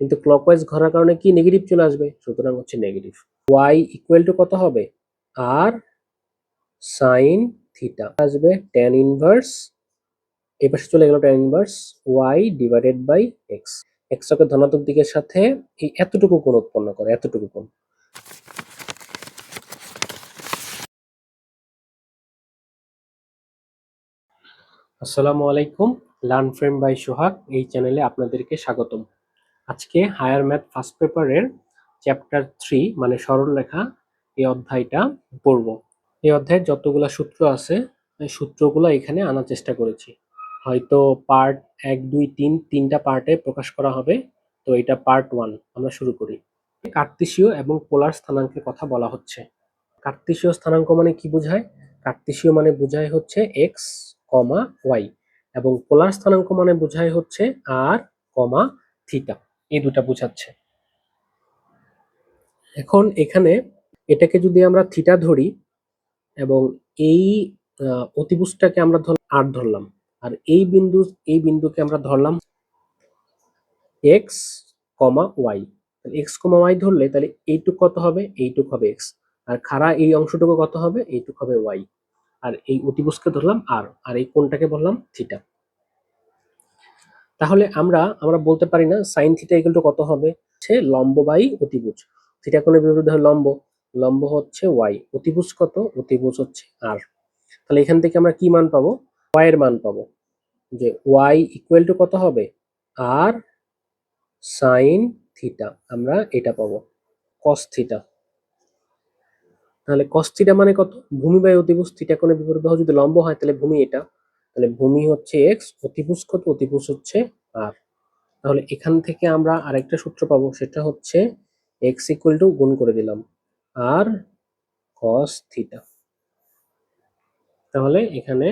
কিন্তু ক্লকওয়াইজ ঘোরার কারণে কি নেগেটিভ চলে আসবে? সুতরাং হচ্ছে নেগেটিভ ওয়াই ইকুয়াল টু কত হবে? আর সাইন থিটা আসবে ট্যান ইনভার্স এই পাশে চলে গেল tan inverse Y divided by X এক্সটাকে ধনাত্মক দিকের সাথে এই এতটুকু কোণ উৎপন্ন করে, এতটুকু কোণ। আসসালামু আলাইকুম লার্ন ফ্রেম বাই সোহাগ এই চ্যানেলে আপনাদেরকে স্বাগতম। আজকে হায়ার ম্যাথ ফার্স্ট পেপারের চ্যাপ্টার থ্রি মানে সরলরেখা এই অধ্যায়টা পড়ব। এই অধ্যায়ের যতগুলা সূত্র আছে সূত্রগুলো এখানে আনার চেষ্টা করেছি। হয়তো পার্ট এক, দুই, তিন, তিনটা পার্টে প্রকাশ করা হবে, তো এটা পার্ট ওয়ান আমরা শুরু করি। কার্তেশীয় এবং পোলার স্থানাঙ্কের কথা বলা হচ্ছে। কার্তেশীয় স্থানাঙ্ক মানে কি বোঝায়? কার্তেশীয় মানে বোঝায় হচ্ছে এক্স কমা ওয়াই এবং পোলার স্থানাঙ্ক মানে বোঝায় হচ্ছে আর কমা থিটা এই দুটা বোঝাচ্ছে। এখন এখানে এটাকে যদি আমরা থিটা ধরি এবং এই অতিভুজটাকে আমরা ধর, আর ধরলাম। আর এই বিন্দু, এই বিন্দুকে আমরা ধরলাম X comma Y X comma Y ধরলে তাহলে এইটুক কত হবে? এইটুক হবে এক্স আর খাড়া এই অংশটুকু কত হবে? এইটুক হবে ওয়াই আর এই অতিভুজকে ধরলাম আর আর এই কোনটাকে বললাম থিটা। তাহলে আমরা আমরা বলতে পারি না সাইন থিটা ইকুয়াল টু কত হবে? সে লম্ব বাই অতিভুজ। থিটা কোণের বিপরীতে হয় লম্ব। লম্ব হচ্ছে ওয়াই অতিভুজ কত? অতিভুজ হচ্ছে আর তাহলে এখান থেকে আমরা কি মান পাবো? ওয়াই এর মান পাবো। যে ওয়াই ইকুয়াল টু কত হবে? আর সাইন থিটা আমরা এটা পাবো। কস থিটা তাহলে কস থিটা মানে কত? ভূমি বাই অতিভুজ। থিটা কোণের বিপরীত যদি লম্ব হয়, তাহলে ভূমি এটা। তাহলে ভূমি হচ্ছে এক্স অতিভুজ কত? অতিভুজ হচ্ছে আর তাহলে এখান থেকে আমরা আরেকটা সূত্র পাবো, সেটা হচ্ছে এক্স ইকুয়াল টু গুণ করে দিলাম আর কস থিটা তাহলে এখানে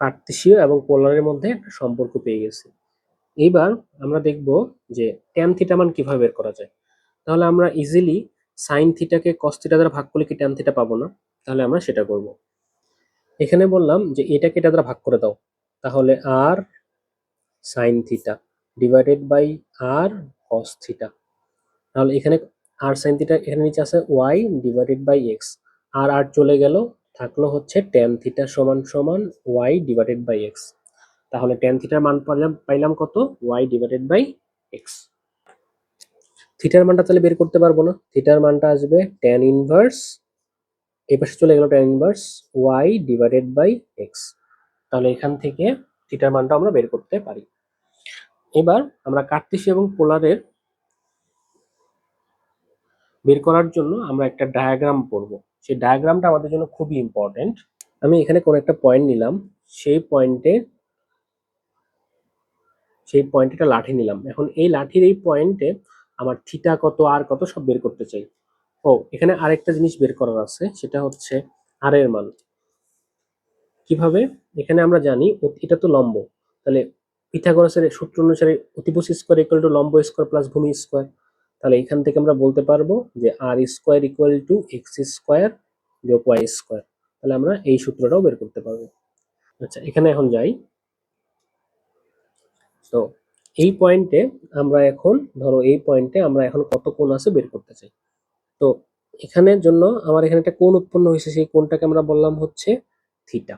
কার্তেশীয় এবং পোলারের মধ্যে একটা সম্পর্ক পেয়ে গেছি। এইবার আমরা দেখব যে ট্যান থিটা মান কীভাবে বের করা যায়। তাহলে আমরা ইজিলি সাইন থিটাকে কস থিটা দ্বারা ভাগ করলে কি ট্যান থিটা পাবো না? তাহলে আমরা সেটা করব। এখানে বললাম যে এটাকে এটা দ্বারা ভাগ করে দাও। তাহলে R sine theta divided by R cos theta তাহলে এখানে আর সাইন থিটা এখানে নিচে আছে Y divided by X R R চলে গেল, থাকল হচ্ছে ট্যান থিটা সমান সমান ওয়াই ডিভাইডেড বাই এক্স তাহলে ট্যান থিটার মান পাইলাম পাইলাম কত? ওয়াই ডিভাইডেড বাই এক্স থিটার মানটা তাহলে বের করতে পারব না। থিটার মানটা আসবে ট্যান ইনভার্স এই পাশে চলে গেল tan inverse Y divided by X তাহলে এখান থেকে থিটার মানটা আমরা বের করতে পারি। এবার আমরা কার্তেশীয় এবং পোলারের বের করার জন্য আমরা একটা ডায়াগ্রাম পড়ব সেই ডায়াগ্রামটা আমাদের জন্য খুবই ইম্পর্টেন্ট আমি এখানে কোন একটা পয়েন্ট নিলাম, সেই পয়েন্টে সেই পয়েন্টে একটা লাঠি নিলাম। এখন এই লাঠির এই পয়েন্টে আমার থিটা কত আর কত সব বের করতে চাই। ও, এখানে আরেকটা জিনিস বের করার আছে, সেটা হচ্ছে আর এর মান। কীভাবে? এখানে আমরা জানি এটা তো লম্ব। তাহলে পিথাগোরাসের সূত্র অনুসারে অতিভুজ স্কোয়ার ইকুয়াল টু লম্ব স্কোয়ার প্লাস ভূমি স্কোয়ার তাহলে এখান থেকে আমরা বলতে পারব যে R square equal to X square যোগ ওয়াই স্কোয়ার তাহলে আমরা এই সূত্রটাও বের করতে পারব। আচ্ছা এখানে এখন যাই। তো এই পয়েন্টে আমরা এখন, ধরো এই পয়েন্টে আমরা এখন কত কোণ আছে বের করতে চাই? তো এখানের জন্য আমার এখানে একটা কোণ উৎপন্ন হয়েছে, সেই কোণটাকে আমরা বললাম হচ্ছে থিটা।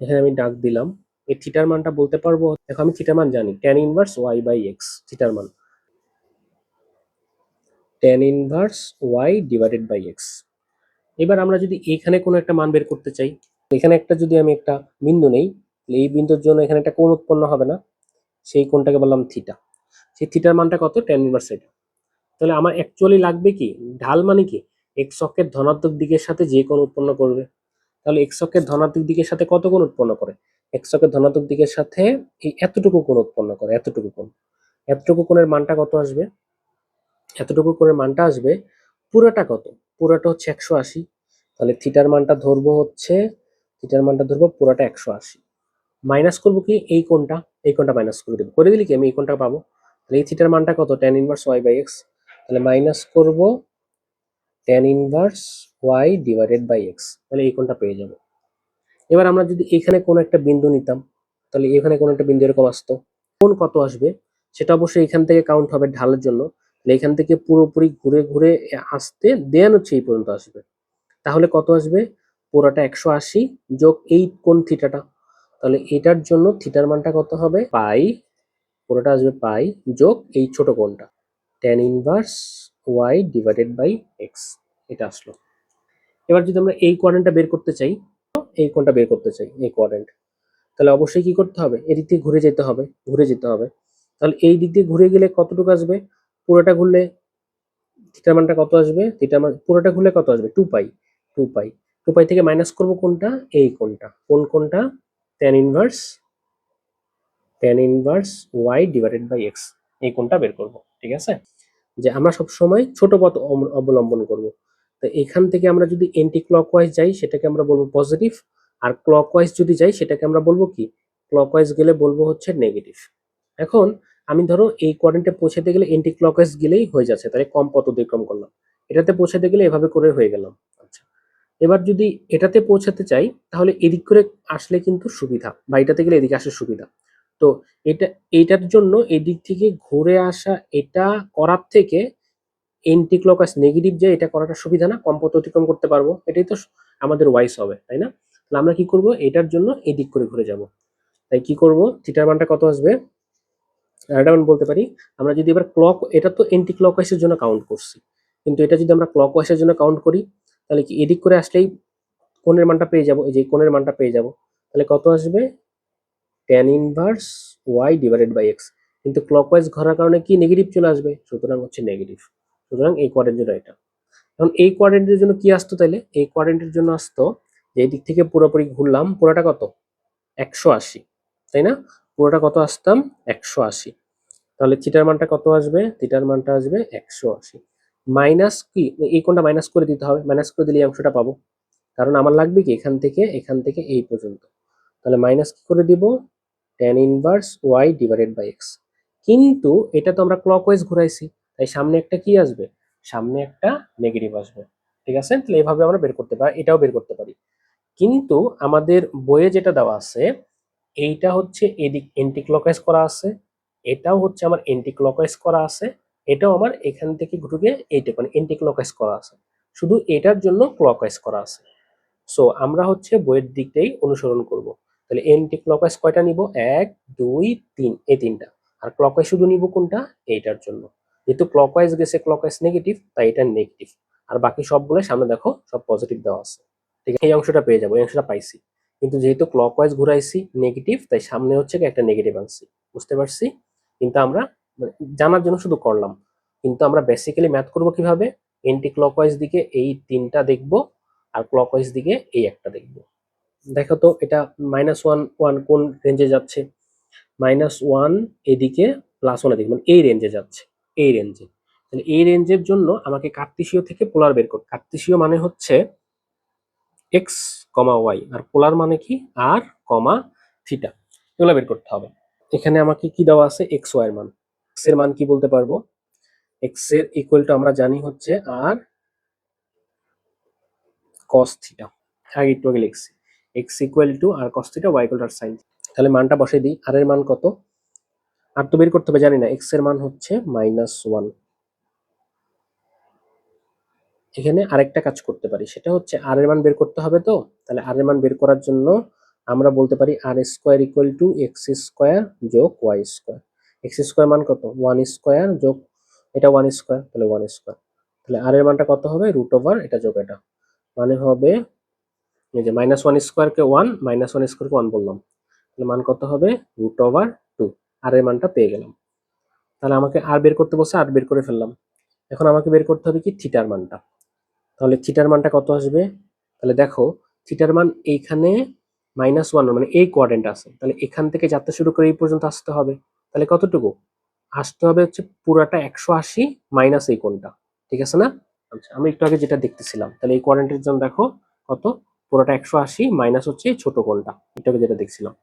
এখানে আমি ডাক দিলাম। এই থিটার মানটা বলতে পারব, দেখো আমি থিটার মান জানি tan inverse Y by X থিটার মান। Tan inverse Y divided by X এবার আমরা যদি এখানে কোনো একটা মান বের করতে চাই, এখানে একটা যদি আমি একটা বিন্দু নেই এই বিন্দুর জন্য এখানে একটা কোণ উৎপন্ন হবে না, সেই কোণটাকে বললাম থিটা। সেই থিটার মানটা কত? ট্যান ইনভার্স এটা। তাহলে আমার অ্যাকচুয়ালি লাগবে কি? ঢাল মানে কি? এক্স অক্ষের ধনাত্মক দিকের সাথে যে কোণ উৎপন্ন করবে। তাহলে এক্স অক্ষের ধনাত্মক দিকের সাথে কত কোণ উৎপন্ন করে? এক্স অক্ষের ধনাত্মক দিকের সাথে এই এতটুকু কোণ উৎপন্ন করে, এতটুকু কোণ। এতটুকু কোণের মানটা কত আসবে? এতটুকু কোণের মানটা আসবে পুরোটা কত? পুরোটা হচ্ছে একশো আশি। তাহলে থিটার মানটা ধরবো হচ্ছে, থিটার মানটা ধরবো পুরোটা একশো আশি। মাইনাস করব কি? এই কোণটা এই কোণটা মাইনাস করে দেবো। করে দিলি কি আমি এই কোণটা পাবো? তাহলে এই থিটার মানটা কত? Tan inverse Y by X তাহলে মাইনাস করব tan inverse Y divided by X তাহলে এই কোণটা পেয়ে যাব। এবার আমরা যদি এখানে কোনো একটা বিন্দু নিতাম, তাহলে এখানে কোনো একটা বিন্দু এরকম আসতো। কোন কত আসবে? সেটা অবশ্যই এখান থেকে কাউন্ট হবে ঢালের জন্য। তাহলে এখান থেকে পুরোপুরি ঘুরে ঘুরে আসতে দেন হচ্ছে এই পর্যন্ত আসবে। তাহলে কত আসবে? পুরোটা একশো আশি যোগ এই কোন থিটাটা তাহলে এটার জন্য থিটার মানটা কত হবে? পাই। পুরোটা আসবে পাই যোগ এই ছোট কোণটা। Tan inverse Y divided by X এটা আসলো। এবার যদি আমরা এই কোয়াড্রেন্টটা বের করতে চাই, এই কোণটা বের করতে চাই, এই কোয়াড্রেন্ট তাহলে অবশ্যই কি করতে হবে? এদিক দিয়ে ঘুরে যেতে হবে, ঘুরে যেতে হবে। তাহলে এই দিক দিয়ে ঘুরে গেলে কতটুকু আসবে? পুরোটা ঘুরলে থিটার মানটা কত আসবে? থিটার মান, পুরোটা ঘুরলে কত আসবে? Two pi two pi two pi থেকে মাইনাস করব কোনটা এই কোনটা কোন কোনটা tan inverse tan inverse Y divided by X এই কোনটা বের করব, ঠিক আছে? যে আমরা সব সময় ছোট পথ অবলম্বন করব। তো এখান থেকে আমরা যদি এন্টি ক্লকওয়াইজ যাই, সেটাকে আমরা বলব পজিটিভ আর ক্লকওয়াইজ যদি যাই, সেটাকে আমরা বলব কি? ক্লকওয়াইজ গেলে বলব হচ্ছে নেগেটিভ এখন আমি ধরো এই কোয়ারেন্টে পৌঁছাতে গেলে এন্টি ক্লকওয়াইজ গেলেই হয়ে যাচ্ছে, তাহলে কম পথ অতিক্রম করলাম। এটাতে পৌঁছাতে গেলে এভাবে করে হয়ে গেলাম। আচ্ছা এবার যদি এটাতে পৌঁছাতে চাই, তাহলে এদিক করে আসলে কিন্তু সুবিধা, বা এটাতে গেলে এদিকে আসলে সুবিধা। তো এটা এইটার জন্য এদিক থেকে ঘুরে আসা, এটা করার থেকে এন্টি ক্লকওয়াইজ নেগেটিভ যে এটা করাটা সুবিধা না কম পথ অতিক্রম করতে পারব, এটাই তো আমাদের ওয়াইস হবে, তাই না? তাহলে আমরা কি করব? এটার জন্য এদিক করে ঘুরে যাব। তাই কি করব? থিটার মানটা কত আসবে? আরেকটা বলতে পারি, আমরা যদি এবার ক্লক এটা তো এন্টি ক্লকওয়াইজের জন্য কাউন্ট করছি, কিন্তু এটা যদি আমরা ক্লকওয়াইজের জন্য কাউন্ট করি, তাহলে কি এদিক করে আসলেই কোণের মানটা পেয়ে যাব, এই যে কোণের মানটা পেয়ে যাব, তাহলে কত আসবে? Tan inverse Y divided by X কিন্তু ক্লকওয়াইজ ঘোরার কারণে কি নেগেটিভ চলে আসবে? সুতরাং হচ্ছে নেগেটিভ সুতরাং এই কোয়াড্রেন্টের এটা। এখন এই কোয়াড্রেন্টের জন্য কি আসতো তাহলে এই কোয়াড্রেন্টের জন্য আসতো যে এই দিক থেকে পুরোপুরি ঘুরলাম, পুরোটা কত? একশো আশি। তাই না? পুরোটা কত আসতাম? একশো আশি। তাহলে থিটার মানটা কত আসবে? থিটার মানটা আসবে একশো আশি। মাইনাস কি? এই কোনটা মাইনাস করে দিতে হবে। মাইনাস করে দিলে এই অংশটা পাবো। কারণ আমার লাগবে কি? এখান থেকে এখান থেকে এই পর্যন্ত। তাহলে মাইনাস কি করে দিব? Tan inverse Y divided by X কিন্তু এটা তো আমরা ক্লকওয়াইজ ঘুরাইছি, তাই সামনে একটা কি আসবে? সামনে একটা নেগেটিভ আসবে। ঠিক আছে? তাহলে এভাবে আমরা বের করতে পারি, এটাও বের করতে পারি। কিন্তু আমাদের বইয়ে যেটা দেওয়া আছে, এইটা হচ্ছে এদিক এন্টি ক্লকওয়াইজ করা আছে, এটাও হচ্ছে আমার এন্টি ক্লকওয়াইজ করা আছে, এটাও আমার এখান থেকে ঘুরে এইটা মানে এন্টি ক্লকওয়াইজ করা আছে। শুধু এটার জন্য ক্লকওয়াইজ করা আছে। সো আমরা হচ্ছে বইয়ের দিকটাই অনুসরণ করব। তাহলে এন্টি ক্লকওয়াইজ কয়টা নিব? এক, দুই, তিন, এই তিনটা। আর ক্লকওয়াইজ শুধু নিব কোনটা? এইটার জন্য। যেহেতু ক্লকওয়াইজ গেছে ক্লকওয়াইজ নেগেটিভ তাই এটা নেগেটিভ আর বাকি সবগুলো সামনে দেখো, সব পজিটিভ দেওয়া আছে। ঠিক আছে, এই অংশটা পেয়ে যাব, এই অংশটা পাইছি। কিন্তু যেহেতু ক্লকওয়াইজ ঘুরাইছি নেগেটিভ তাই সামনে হচ্ছে একটা নেগেটিভ আনছি। বুঝতে পারছি? কিন্তু আমরা মানে জানার জন্য শুধু করলাম। কিন্তু আমরা বেসিক্যালি ম্যাথ করব কীভাবে? এন্টি ক্লকওয়াইজ দিকে এই তিনটা দেখব, আর ক্লকওয়াইজ দিকে এই একটা দেখব। দেখো তো, এটা মাইনাস ওয়ান ওয়ান কোন রেঞ্জে যাচ্ছে? মাইনাস ওয়ান এদিকে প্লাস ওয়ান এদিকে মানে এই রেঞ্জে যাচ্ছে, এই রেঞ্জে তাহলে এই রেঞ্জের জন্য আমাকে কার্তিসীয় থেকে পোলার বের করতে, কার্তিসীয় মানে হচ্ছে এক্স কমা ওয়াই আর পোলার মানে কি? আর কমা থিটা এগুলো বের করতে হবে। এখানে আমাকে কি দেওয়া আছে? এক্স ওয়াই মান। এক্সের মান কি বলতে পারব? এক্সের ইকুয়াল টু আমরা জানি হচ্ছে আর কস থিটা আগে একটু আগে লিখছি। X equal to R cos theta Y equal sine তাহলে মানটা বসাই দিই। আর এর মান কত? আর তো বের করতে হবে, জানি না। এক্সের মান হচ্ছে মাইনাস ওয়ান এখানে আরেকটা কাজ করতে পারি। সেটা হচ্ছে আর এর মান বের করতে হবে তো? তাহলে আর এর মান বের করার জন্য আমরা বলতে পারি R square equal to X square যোগ ওয়াই স্কোয়ার এক্স স্কোয়ার মান কত? ওয়ান স্কোয়ার যোগ, এটা ওয়ান স্কোয়ার তাহলে ওয়ান স্কোয়ার তাহলে আর এর মানটা কত হবে? রুট ওভার এটা যোগ এটা। মানে হবে এই যে মাইনাস ওয়ান স্কোয়ারকে ওয়ান মাইনাস ওয়ান স্কোয়ারকে ওয়ান বললাম। তাহলে মান কত হবে? রুট ওভার টু আর এর মানটা পেয়ে গেলাম। তাহলে আমাকে আর বের করতে বসে আর বের করে ফেললাম। এখন আমাকে বের করতে হবে কি? থিটার মানটা। তাহলে থিটার মানটা কত আসবে? তাহলে দেখো থিটার মান এইখানে মাইনাস ওয়ান মানে এই কোয়াড্রেন্ট আছে। তাহলে এখান থেকে যাত্রা শুরু করে এই পর্যন্ত আসতে হবে। তাহলে কতটুকু? আসতে হবে হচ্ছে পুরাটা একশো আশি মাইনাস এই কোনটা ঠিক আছে না? আচ্ছা আমি একটু আগে যেটা দেখতেছিলাম, তাহলে এই কোয়াড্রেন্টের জন্য দেখো কত? পুরোটা একশো আশি মাইনাস হচ্ছে এই ছোট কোনটা আগে যেটা দেখছিলাম।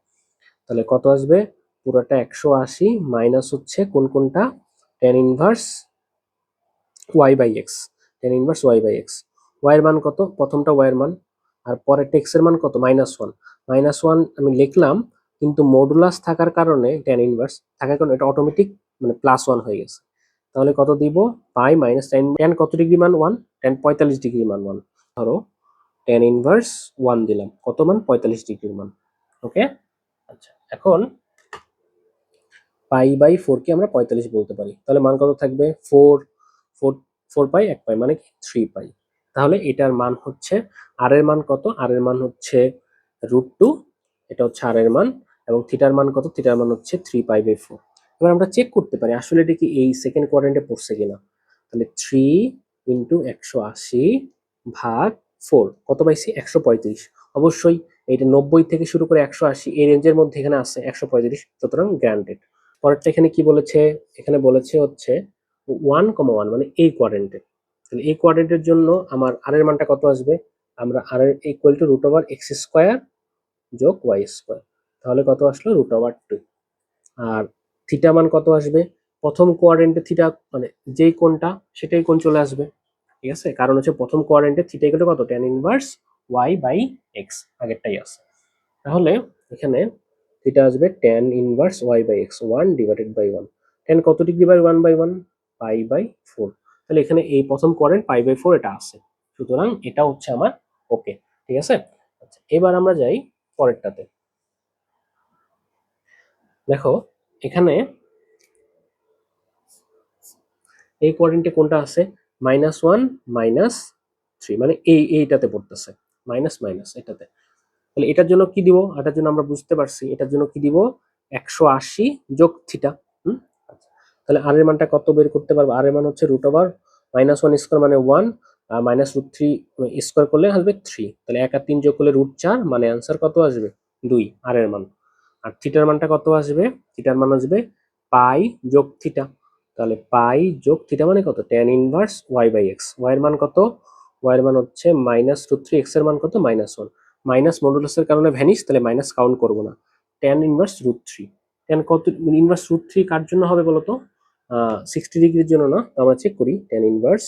তাহলে কত আসবে? পুরোটা একশো আশি মাইনাস হচ্ছে কোন কোনটা tan inverse Y by X tan inverse Y by X Y এর মান কত? প্রথমটা ওয়াই এর মান। আর পরে টেক্স এর মান কত? মাইনাস ওয়ান মাইনাস ওয়ান আমি লিখলাম, কিন্তু মডুলাস থাকার কারণে টেন ইনভার্স থাকার কারণে এটা অটোমেটিক মানে প্লাস ওয়ান হয়ে গেছে। তাহলে কত দিব? পাই মাইনাস টেন টেন কত ডিগ্রি মান? ওয়ান টেন পঁয়তাল্লিশ ডিগ্রি মান ওয়ান ধরো টেন ইনভার্স ওয়ান দিলাম। কত মান? পঁয়তাল্লিশ ডিগ্রির মান। ওকে আচ্ছা এখন পাই বাই ফোর কে আমরা পঁয়তাল্লিশ বলতে পারি। তাহলে মান কত থাকবে? ফোর ফোর ফোর পাই এক পাই মানে কি? থ্রি পাই তাহলে এটার মান হচ্ছে আর এর মান কত? আর এর মান হচ্ছে রুট টু এটা হচ্ছে আর এর মান, এবং থিটার মান কত? থিটার মান হচ্ছে থ্রি পাই বাই ফোর এবার আমরা চেক করতে পারি, আসলে এটা কি এই সেকেন্ড কোয়াড্রেন্টে পড়ছে কিনা? তাহলে থ্রি ইন্টু একশো আশি ভাগ ফোর, কত পাইছি? একশো পঁয়ত্রিশ। অবশ্যই এটা নব্বই থেকে শুরু করে একশো আশি, এই রেঞ্জের মধ্যে এখানে আছে একশো পঁয়ত্রিশ, সুতরাং গ্রান্টেড। পরেরটা এখানে কি বলেছে? এখানে বলেছে হচ্ছে ওয়ান কমা ওয়ান মানে এই কোয়াড্রেন্টে তাহলে এই কোয়াড্রেন্টের জন্য আমার আর এর মানটা কত আসবে? আমরা আর এর equal to root over X square যোগ ওয়াই স্কোয়ার তাহলে কত আসলো? Root over two R theta মান কত আসবে? প্রথম কোয়াড্রেন্টে থিটা মানে যেই কোনটা সেটাই কোন চলে আসবে। ঠিক আছে? কারণ হচ্ছে প্রথম কোয়াড্রেন্টে থিটা কত? Tan inverse Y by X আগেরটাই আছে। তাহলে এখানে থিটা আসবে tan inverse Y by X one divided by one tan কত degree by one by one pi by four তাহলে এখানে এই প্রথম কোয়াড্রেন্ট পাই বাই ফোর এটা আছে। সুতরাং এটা হচ্ছে আমার ওকে ঠিক আছে? আচ্ছা এবার আমরা যাই পরেরটাতে। দেখো, এখানে এই কোয়ারেন্টে কোনটা আছে? মাইনাস ওয়ান মাইনাস থ্রি মানে এই, এইটাতে পড়তেছে। মাইনাস মাইনাস এটাতে। তাহলে এটার জন্য কি দিব? এটার জন্য আমরা বুঝতে পারছি, এটার জন্য কি দিব? একশো আশি যোগ থিটা হুম? আচ্ছা। তাহলে আর এর মানটা কত বের করতে পারব? আর এর মান হচ্ছে root over minus one square মানে ওয়ান আর মাইনাস রুট থ্রি স্কোয়ার করলে আসবে থ্রি তাহলে এক আর তিন যোগ করলে রুট চার মানে অ্যান্সার কত আসবে? দুই আর এর মান। আর থিটার মানটা কত আসবে? থিটার মান আসবে পাই যোগ থিটা তাহলে পাই যোগ থিটা মানে কত? Tan inverse Y by X Y এর মান কত? ওয়াই এর মান হচ্ছে মাইনাস রুট থ্রি এক্সের মান কত? মাইনাস ওয়ান মাইনাস মডুলাসের কারণে ভ্যানিস তাহলে মাইনাস কাউন্ট করব না। Tan inverse root three tan কত? ইনভার্স রুট থ্রি কার জন্য হবে বলতো সিক্সটি ডিগ্রির জন্য না আমরা চেক করি। ট্যান ইনভার্স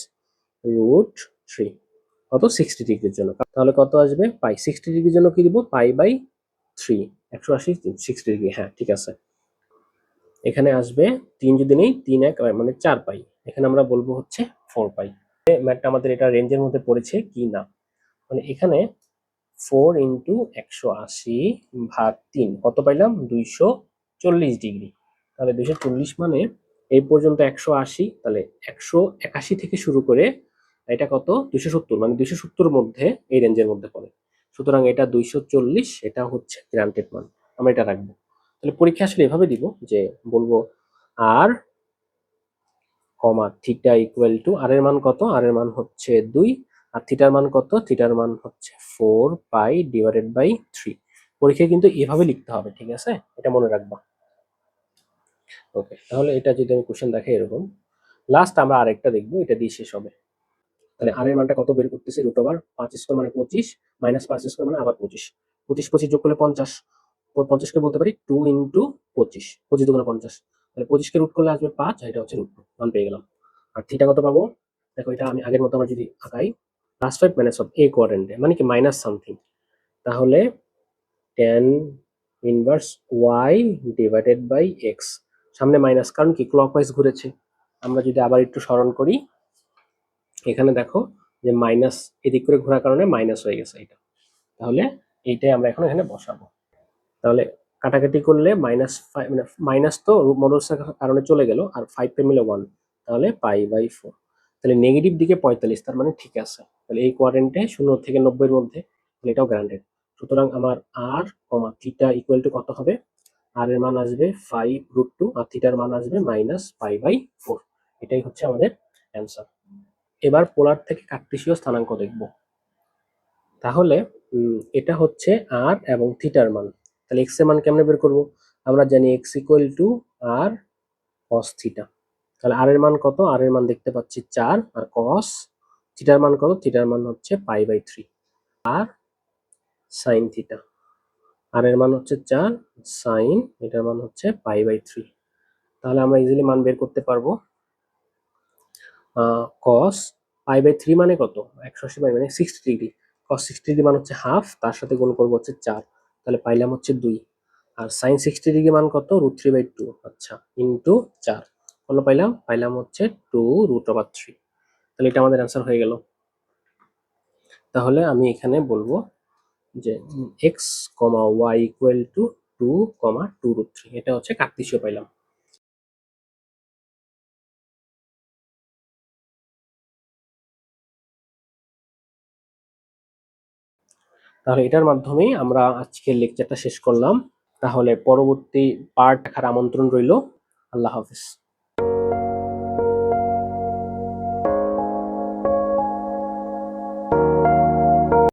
রুট থ্রি কত? সিক্সটি ডিগ্রির জন্য। তাহলে কত আসবে? পাই। সিক্সটি ডিগ্রির জন্য কি দিব? পাই বাই থ্রি একশো আশি সিক্সটি ডিগ্রি হ্যাঁ ঠিক আছে। এখানে আসবে তিন যদি নেই, তিন এক মানে চার পাই। এখানে আমরা বলব হচ্ছে ফোর পাই। ম্যাটটা আমাদের এটা রেঞ্জের মধ্যে পড়েছে কি না? মানে এখানে ফোর ইন্টু একশো আশি ভাগ তিন, কত পাইলাম? দুইশো চল্লিশ ডিগ্রি। তাহলে দুইশো চল্লিশ মানে এই পর্যন্ত একশো আশি, তাহলে একশো একাশি থেকে শুরু করে এটা কত? দুইশো সত্তর মানে দুইশো সত্তর মধ্যে এই রেঞ্জের মধ্যে পড়ে। সুতরাং এটা দুইশো চল্লিশ, এটা হচ্ছে গ্রান্টেড মান। আমরা এটা রাখব। তাহলে পরীক্ষা আসলে এভাবে দিব যে বলব R comma theta equal to R এর মান কত? আর এর মান হচ্ছে দুই, আর থিটার মান কত? থিটার মান হচ্ছে four pi divided by three পরীক্ষায় কিন্তু এভাবে লিখতে হবে, ঠিক আছে? এটা মনে রাখবা। ওকে তাহলে এটা যদি আমি কোশ্চেন দেখে এরকম। লাস্ট আমরা আরেকটা দেখব, এটা দিয়ে শেষ হবে। তাহলে আর এর মানটা কত বের করতেছি? রুট ওভার পাঁচ স্কোয়ার মানে পঁচিশ মাইনাস পাঁচ স্কোয়ার মানে আবার পঁচিশ। পঁচিশ পঁচিশ যোগ করলে পঞ্চাশ। পঞ্চাশকে বলতে পারি টু ইন্টু পঁচিশ। পঁচিশ দুগুণে পঞ্চাশ। তাহলে পঁচিশকে রুট করলে আসবে পাঁচ, আর এটা হচ্ছে রুট ওয়ান পেয়ে গেলাম। আর থিটা কত পাবো? দেখো এটা আমি আগের মতো আমরা যদি আঁকাই plus five minus of a কোয়ারেন্টে মানে কি মাইনাস সামথিং তাহলে tan inverse Y divided by X সামনে মাইনাস কারণ কি ক্লকওয়াইজ ঘুরেছে। আমরা যদি আবার একটু স্মরণ করি, এখানে দেখো যে মাইনাস এদিক করে ঘোরার কারণে মাইনাস হয়ে গেছে এটা তাহলে এইটাই আমরা এখন এখানে বসাবো। তাহলে কাটাকাটি করলে মাইনাস ফাইভ মানে মাইনাস তো মডুলাসের কারণে চলে গেল, আর ফাইভ পে মিলে ওয়ান তাহলে পাই বাই ফোর তাহলে নেগেটিভ দিকে পঁয়তাল্লিশ, তার মানে ঠিক আছে। তাহলে এই কোয়ারেন্টে শূন্য থেকে নব্বইয়ের মধ্যে, তাহলে এটাও গ্রান্টেড সুতরাং আমার R comma theta equal to কত হবে? আর এর মান আসবে ফাইভ রুট টু আর থিটার মান আসবে মাইনাস ফাইভ বাই ফোর এটাই হচ্ছে আমাদের অ্যান্সার এবার পোলার থেকে কার্টেসীয় স্থানাঙ্ক দেখব। তাহলে এটা হচ্ছে আর এবং থিটার মান। তাহলে এক্সের মান কেমনে বের করব? আমরা জানি X equal to R cos theta তাহলে আর এর মান কত? আর এর মান দেখতে পাচ্ছি চার, আর কস থিটার মান কত? থিটার মান হচ্ছে pi by three R sine theta আর এর মান হচ্ছে চার সাইন এটার মান হচ্ছে পাই বাই থ্রি তাহলে আমরা ইজিলি মান বের করতে পারব। কস পাই বাই থ্রি মানে কত? একশো আশি পাই মানে sixty degree cos sixty degree মান হচ্ছে হাফ তার সাথে গুণ করব হচ্ছে চার। তাহলে পাইলাম হচ্ছে দুই। আর সাইন সিক্সটি ডিগ্রি মান কত? রুট থ্রি বাই টু আচ্ছা ইন্টু চার। কত পাইলাম? পাইলাম হচ্ছে টু রুট ওভার থ্রি তাহলে এটা আমাদের অ্যান্সার হয়ে গেল। তাহলে আমি এখানে বলব যে x comma y equal to two comma two root three এটা হচ্ছে কার্তিসীয় পাইলাম। তাহলে এটার মাধ্যমেই আমরা আজকের লেকচারটা শেষ করলাম। তাহলে পরবর্তী পার্ট দেখার আমন্ত্রণ রইল। আল্লাহ হাফিজ।